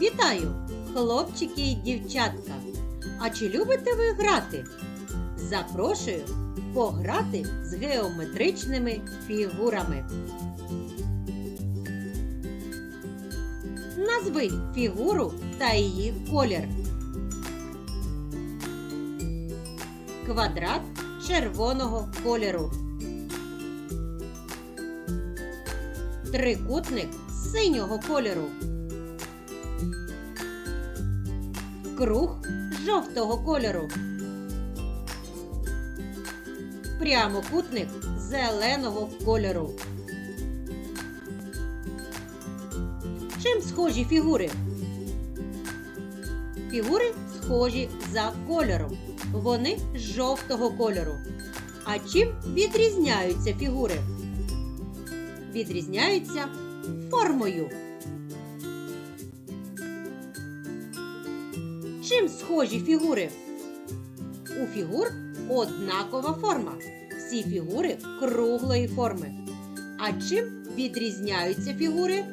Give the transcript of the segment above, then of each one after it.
Вітаю, хлопчики і дівчатка! А чи любите ви грати? Запрошую пограти з геометричними фігурами. Назви фігуру та її колір. Квадрат червоного кольору. Трикутник синього кольору. Круг жовтого кольору. Прямокутник зеленого кольору. Чим схожі фігури? Фігури схожі за кольором. Вони жовтого кольору. А чим відрізняються фігури? Відрізняються формою. Чим схожі фігури? У фігур однакова форма. Всі фігури круглої форми. А чим відрізняються фігури?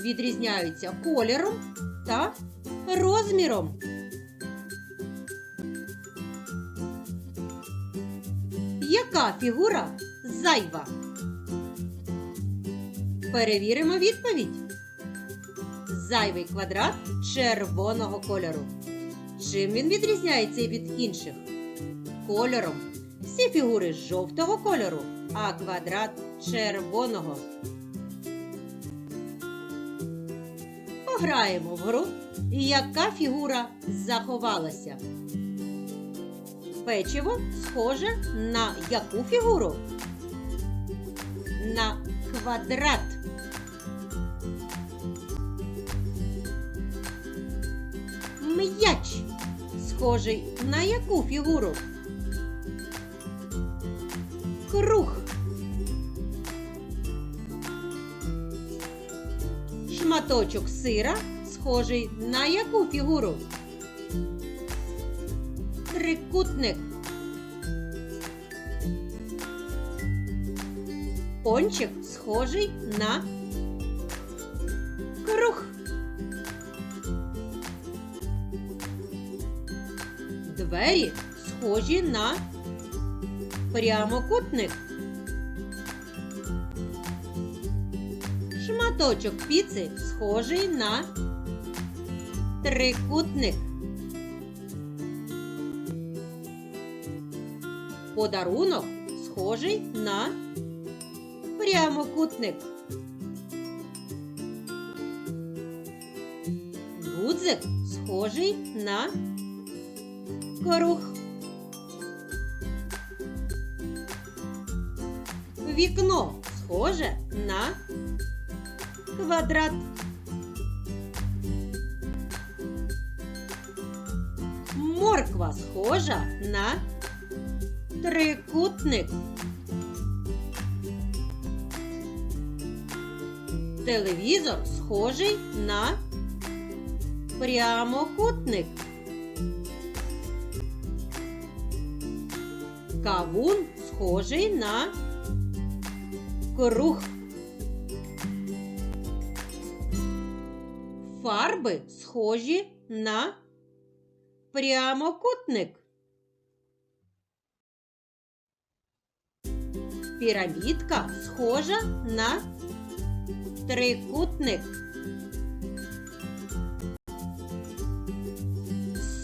Відрізняються кольором та розміром. Яка фігура зайва? Перевіримо відповідь. Зайвий квадрат червоного кольору. Чим він відрізняється від інших? Кольором. Всі фігури жовтого кольору, а квадрат червоного. Пограємо в гру, яка фігура заховалася. Печиво схоже на яку фігуру? На квадрат. М'яч схожий на яку фігуру? Круг. Шматочок сира схожий на яку фігуру? Трикутник. Пончик схожий на Двері схожі на прямокутник. Шматочок піци схожий на трикутник. Подарунок схожий на прямокутник. Гудзик схожий на круг. Вікно схоже на квадрат. Морква схожа на трикутник. Телевізор схожий на прямокутник. Кавун схожий на круг. Фарби схожі на прямокутник. Пірамідка схожа на трикутник.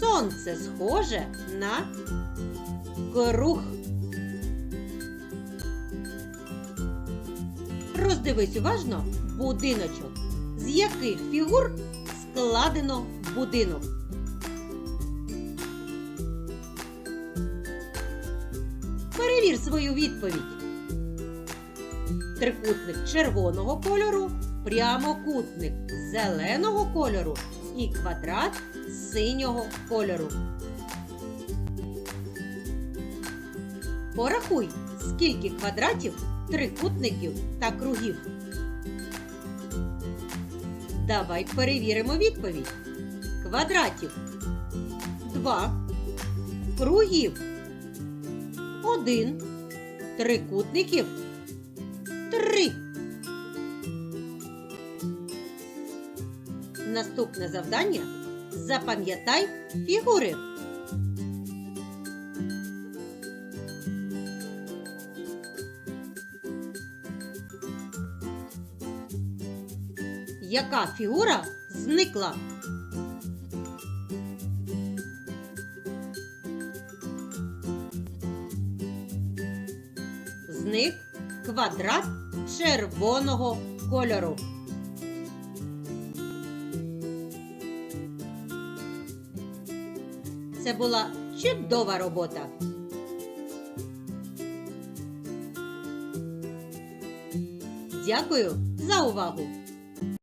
Сонце схоже на круг. Роздивись уважно будиночок, з яких фігур складено будинок. Перевір свою відповідь. Трикутник червоного кольору, прямокутник зеленого кольору і квадрат синього кольору. Порахуй, скільки квадратів, трикутників та кругів. Давай перевіримо відповідь. Квадратів 2, кругів 1, трикутників 3. наступне завдання запам'ятай фігури. Яка фігура зникла? Зник квадрат червоного кольору. Це була чудова робота. Дякую за увагу!